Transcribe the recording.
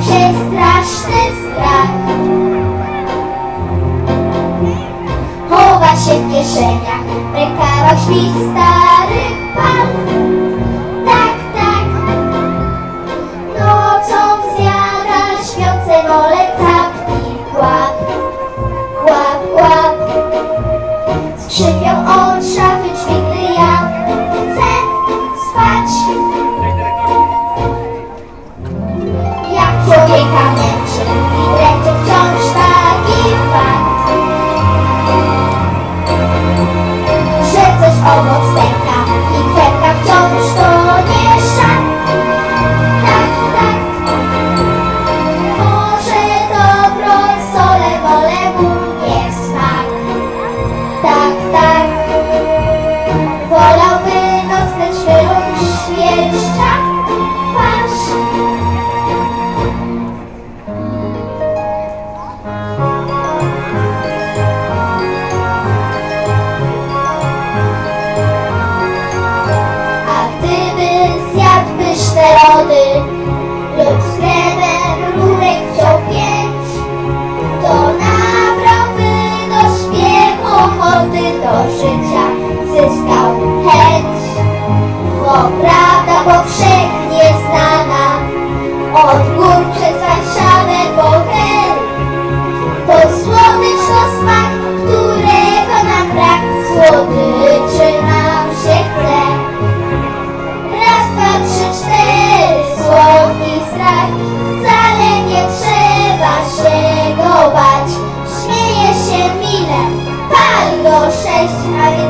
przestraszny strach. Chowa się w kieszeniach, rękawach świst. almost there. do życia zyskał. Chęć, bo prawda powszechnie znana. Od gór przez place.